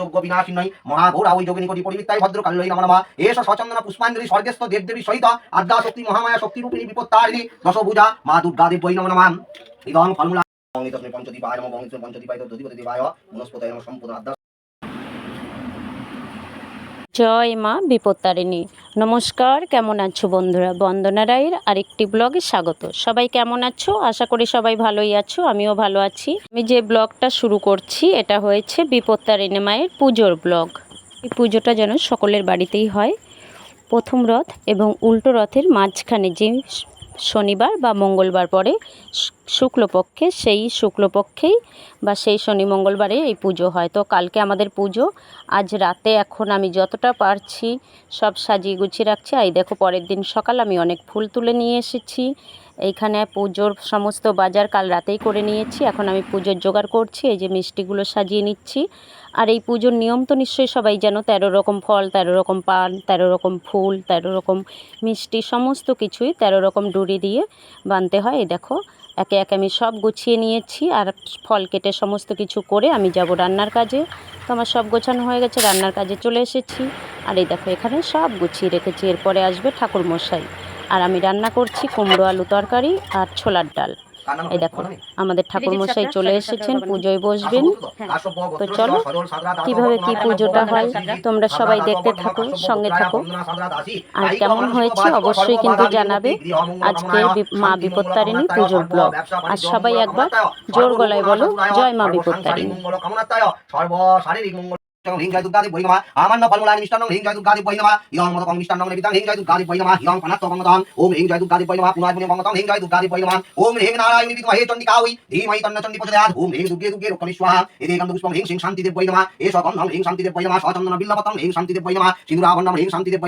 যোগ্য ওই যোগিনী কোটি পরিবৃত্তাই ভদ্র কাল্লই নম। নমঃ এস সচন্দন পুষ্পাঞ্জলি স্বর্গস্থ দেবদেবী সহিত আদ্যা শক্তি মহামায়া শক্তি রূপিণী বিপত্তারিণী দশভুজা মা দুর্গা দেবৈ নম নমঃ। ইদং ফলমূলা পঞ্চদীপায় নমঃ। পঞ্চদীপায় দেবায় মনস্পতায় সম্পূর্ণ আদ্যা জয় মা বিপত্তারিণী। নমস্কার, কেমন আছো বন্ধুরা? বন্দনা রায়ের আরেকটি ব্লগে স্বাগত। সবাই কেমন আছো? আশা করি সবাই ভালোই আছো, আমিও ভালো আছি। আমি যে ব্লগটা শুরু করছি, এটা হয়েছে বিপত্তারিণী মায়ের পুজোর ব্লগ। এই পুজোটা যেন সকলের বাড়িতেই হয়। প্রথম রথ এবং উল্টো রথের মাঝখানে যে শনিবার বা মঙ্গলবার পরে শুক্লপক্ষে, সেই শুক্লপক্ষেই বা সেই শনি মঙ্গলবারে এই পুজো হয়। তো কালকে আমাদের পুজো। আজ রাতে এখন আমি যতটা পারছি সব সাজিয়ে গুছিয়ে রাখছি। এই দেখো, পরের দিন সকাল আমি অনেক ফুল তুলে নিয়ে এসেছি। এইখানে পুজোর সমস্ত বাজার কাল রাতেই করে নিয়েছি। এখন আমি পুজোর জোগাড় করছি, এই যে মিষ্টিগুলো সাজিয়ে নিচ্ছি। আর এই পুজোর নিয়ম তো নিশ্চয়ই সবাই জানো, তেরো রকম ফল, তেরো রকম পান, তেরো রকম ফুল, তেরো রকম মিষ্টি, সমস্ত কিছুই তেরো রকম ডুরি দিয়ে বানতে হয়। এই দেখো, একে একে আমি সব গুছিয়ে নিয়েছি আর ফল কেটে সমস্ত কিছু করে আমি যাব রান্নার কাজে। তো আমার সব গোছানো হয়ে গেছে, রান্নার কাজে চলে এসেছি। আর এই দেখো, এখানে সব গুছিয়ে রেখেছি। এরপরে আসবে ঠাকুর মশাই আর আমি রান্না করছি কুমড়ো আলু তরকারি আর ছোলার ডাল এই দেখো আমাদের ঠাকুর মশাই চলে এসেছেন পুজোয় বসবেন তো চলো কীভাবে কি পুজোটা হয় তোমরা সবাই দেখতে থাকো সঙ্গে থাকো আর কেমন হয়েছে অবশ্যই কিন্তু জানাবে আজকে মা বিপত্তারিণী পুজোর ব্লগ আর সবাই একবার জোর গলায় বলো জয় মা বিপত্তারিণী মঙ্গল হিং জয় দুর্গা দেবী নমঃ আমান্ন ফলমূলানি মিষ্টান্ন হিং জয় দুর্গা দেবী নমঃ ইয়ং মত কং মিষ্টান্ন নিবিতাং হিং জয় দুর্গা দেবী নমঃ ইয়ং পানাত্ত বঙ্গতং ওম হিং জয় দুর্গা দেবী নমঃ পুনাজ মুনি বঙ্গতং হিং জয় দুর্গা দেবী নমঃ ওম হিং নারায়ণী বিদ্মহে চণ্ডিকা ওই ধীমহি তন্ন চণ্ডী প্রচোদয়াৎ ওম হিং দুর্গে দুর্গে রক্ষণী স্বাহা এতে গন্ধ পুষ্পং হিং সিং শান্তি দেবী নমঃ এষ গন্ধং হিং শান্তি দেবী নমঃ সচন্দন বিল্লপতং হিং শান্তিদেব দেবী নমঃ সিন্দুরাভরণম হিং শান্তি দেবী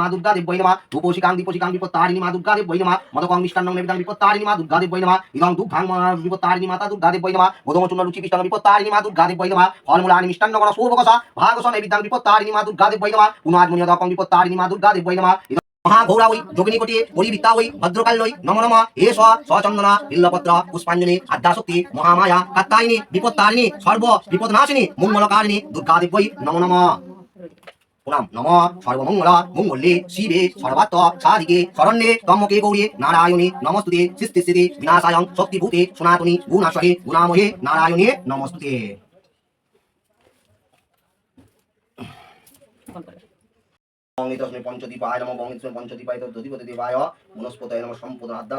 মা দুর্গা দেবৈ নমঃ। রূপসিকাং দীপসিকাং বিপত্তারিণী মা দুর্গা দেবৈ নমঃ। মদকং, মিষ্টান্নং নিবেদং বিপত্তারিণী মা দুর্গা দেবৈ নমঃ। ইদং দুগ্ধাং বিপত্তারিণী মাতা দুর্গা দেবৈ নমঃ। গোধূমচূর্ণ রুচি পিষ্টং বিপত্তারিণী মা দুর্গা দেবৈ নমঃ। ফলমূলানি মিষ্টান্ন গণ শুভকসা ভাগস নিবেদং বিপত্তারিণী মা দুর্গা দেবৈ নমঃ। পুনাজ মুনিয়দকং বিপত্তারিণী মা দুর্গা দেবৈ নমঃ। ইদং মহাঘৌরা ওই যোগিনী কোটি পরিবৃত্তা ওই ভদ্রকাল্যই নম। নম এষ সচন্দনা বিল্লপত্র, পুষ্পাঞ্জলি আদ্যাশক্তি মহামায়া কাত্তায়িনী বিপত্তারিণী, সর্ব বিপদনাশিনী, মঙ্গলকারিণী, দুর্গা দেবৈ নম নম। প্রণাম নম সর্বমঙ্গল মঙ্গলে শিবে সর্বাত্ম সাধিকে শরণ্যে তম্মকে গৌরী নারায়ণী নমস্তুতে সৃষ্টি স্থিতি বিনাশায়ং শক্তিভূতে সনাতনী গুণাশয়ে গুণামহে নারায়ণী নমস্তুতে। পঞ্চদীপায় নম পঞ্চদীপায় তদ্ধিপতি দেবায় মনস্পতায় নম সম্পদ আদ্যা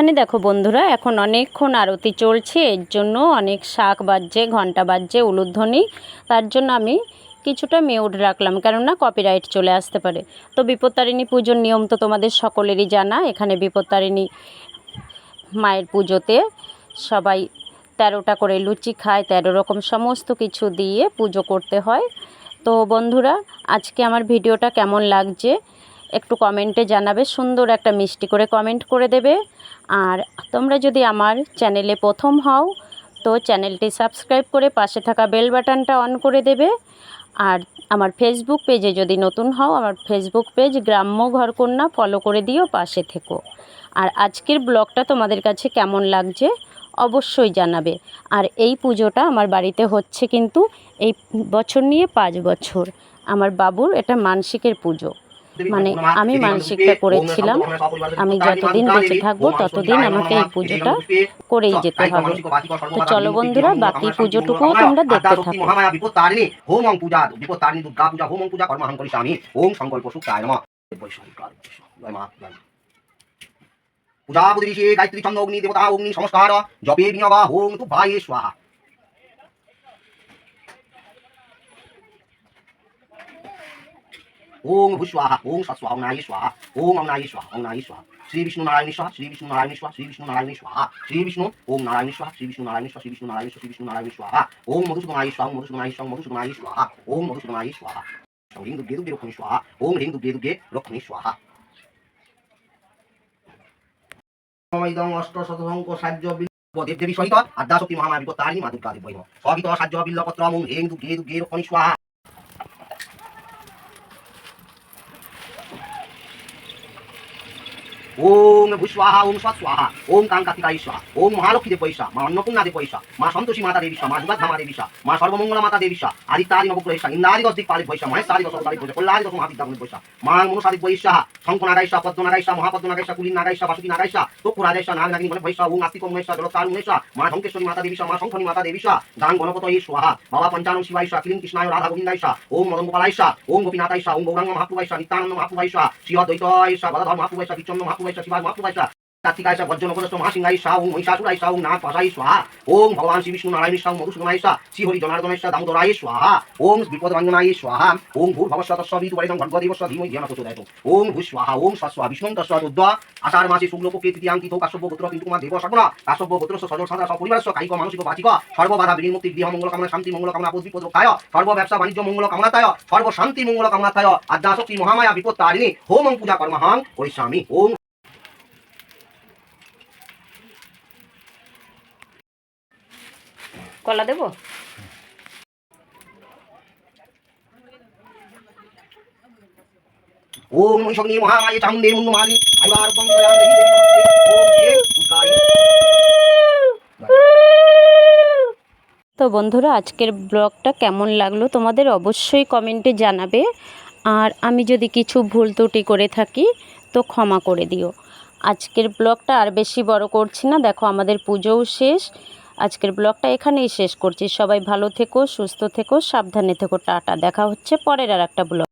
এখানে দেখো বন্ধুরা, এখন অনেকক্ষণ আরতি চলছে, এর জন্য অনেক শাক বাজছে ঘণ্টা বাজছে, উলুধ্বনি। তার জন্য আমি কিছুটা মিউট রাখলাম, কেননা কপিরাইট চলে আসতে পারে। তো বিপত্তারিণী পুজোর নিয়ম তো তোমাদের সকলেরই জানা, এখানে বিপত্তারিণী মায়ের পুজোতে সবাই তেরোটা করে লুচি খায়, তেরো রকম সমস্ত কিছু দিয়ে পুজো করতে হয়। তো বন্ধুরা, আজকে আমার ভিডিওটা কেমন লাগছে? একটু কমেন্টে জানাবে, সুন্দর একটা মিষ্টি করে কমেন্ট করে দেবে। আর তোমরা যদি আমার চ্যানেলে প্রথম হও, তো চ্যানেলটি সাবস্ক্রাইব করে পাশে থাকা বেল বাটনটা অন করে দেবে। আর আমার ফেসবুক পেজে যদি নতুন হও, আমার ফেসবুক পেজ গ্রাম্য ঘরকন্যা ফলো করে দিও, পাশে থেকো। আর আজকের ব্লগটা তোমাদের কাছে কেমন লাগছে, অবশ্যই জানাবে। আর এই পুজোটা আমার বাড়িতে হচ্ছে কিন্তু এই বছর নিয়ে পাঁচ বছর। আমার বাবুর এটা মানসিকের পুজো। মানে আমি মানসিকটা করেছিলাম। আমি যতদিন বেঁচে থাকব ততদিন আমাকে এই পুজোটা করেই যেতে হবে। তো চলো বন্ধুরা বাকি পুজোটুকুও তোমরা দেখতে থাকো। মহামায়া বিপত্তারিণী হোম অং পূজা বিপত্তারিণী দুর্গা পূজা হোম অং পূজা কর্মহং করিষ্যামি ওম সংকল্প সুখায় নমঃ। জয় মা জয় মা পূজা বুদ্ধিষে গায়ত্রী ছন্দ অগ্নি দেবতা অগ্নি সংস্কার জপে বিনবা হোম তু ভাই স্বাহা। ওম ভূ স্বাহা ওম সৎ স্বাহা ওম নাহি স্বাহা ওম অং নাহি স্বাহা নাহি স্বাহা শ্রী বিষ্ণু নারায়ণ স্বাহা শ্রী বিষ্ণু নারায়ণ স্বাহা শ্রী বিষ্ণু নারায়ণ স্বাহা শ্রী বিষ্ণু ওম নারায়ণ স্বাহা শ্রী বিষ্ণু নারায়ণ স্বাহা শ্রী বিষ্ণু নারায়ণ শ্রী বিষ্ণু নারায়ণ স্বাহা ওম মধুসূদনায় স্বাহা মধুসূদনায় স্বাহা মধুসূদনায় স্বাহা ওম মধুসূদনায় স্বাহা হ্রিং দুর্গে দুর্গে লক্ষ্মী স্বাহা ওম হ্রিং দুর্গে দুর্গে লক্ষ্মী স্বাহা ইদং অষ্ট শতসংক সাহায্য দেব দেবী সহিত আদ্যা শক্তি মহামায়া বিপত্তারিণী মা সহিত সাহায্য বিল্লপত্র ওম হ্রিং দুর্গে দুর্গে লক্ষ্মী স্বাহা ওম ভূস্বাহা ওম স্বাহা, ওম কাঙ্কাতিকাই স্বাহা, ওম মহালক্ষ্মী দেব পয়সা, মা অন্নপূর্ণা দেব পয়সা, মা সন্তোষী মাতা দেবী মা যুগাধামা দেবী মা সর্বমঙ্গলা মাতা দেবী আদিত্যাদি নবগ্রহেশা ইন্দ্রাদি দশ দিক পালি পয়সা, মহেশাদি দশ অবতারি পয়সা কল্যাণি দশ মহাবিদ্যা পয়সা, মা মনুষাদি পয়সা, শঙ্খ নাগাইশা পদ্ম নাগাইশা মহাপদ্ম নাগাইশা কুলিন নাগাইশা বাসুকি নাগাইশা তক্ষু রাজাইশা নাগ নাগিনী বলে পয়সা, ওম আস্তিক মহেশা জলকার উমেশা মা শঙ্কেশ্বরী মাতা দেবী মা শঙ্খনী মাতা দেবী গান গণপত স্বাহা, বাবা পঞ্চানন শিবাইশা কিলিন কৃষ্ণায় রাধা গোবিন্দাইশা ওম মদন ওম গোপীনাথাইশা ওম গৌরাঙ্গ মহাপ্রভাইশা নিত্যানন্দ মহাপ্রভাইশা শ্রী অদ্বৈতাইশা গদাধর মহাপ্রভাইশা বিচ্ছন্ন মহাপ্রভাইশা শিবাজ মহাপ্রভাইশা কার্তিকায়সা বজ্রনগরস্থ মহাসিংহাইশা ওম মহিষাসুরাইশা ওম নাগ পাশাই স্বাহা। ওম ভগবান শ্রী বিষ্ণু নারায়ণেশা মধুসূদনাইশা শ্রী হরি জনার্দনেশা দামোদরায় স্বাহা। ওম বিপদভঞ্জনায় স্বাহা। ওম ভূর ভবস্বতস্ব বিদুবরিদং ভর্গদেবস্ব ধীমহি জ্ঞান প্রচোদয়াত ওম ভূ স্বাহা, ওম স্বস্বা বিষ্ণু তস্ব উদ্য আষাঢ় মাসে শুক্লপক্ষে তৃতীয়াঙ্কিত কাশ্যপ গোত্র কিন্তু দেব কাশ্যপ সজল সাদা কায়িক মানসিক বাচিক। সর্ববাধা গৃহ মঙ্গল কামনা শান্তি মঙ্গল কামনা বাণিজ্য মঙ্গল সর্ব শান্তি মঙ্গল আদ্যা শক্তি মহামায়া বিপদ তারিণী পূজা কর্মহাং করিষ্যামি ওম কলা দেবো? ওম মহামায়ে আইবার দেহি তো বন্ধুরা আজকের ব্লগটা কেমন লাগল তোমাদের অবশ্যই কমেন্টে জানাবে। আর আমি যদি কিছু ভুল ত্রুটি করে থাকি তো ক্ষমা করে দিও। আজকের ব্লগটা আর বেশি বড় করছি না। দেখো আমাদের পুজোও শেষ। আজকের ব্লগটা এখানেই শেষ করছি। সবাই ভালো থেকো, সুস্থ থেকো, সাবধানে থেকো। টাটা। দেখা হচ্ছে পরের আর একটা ব্লগ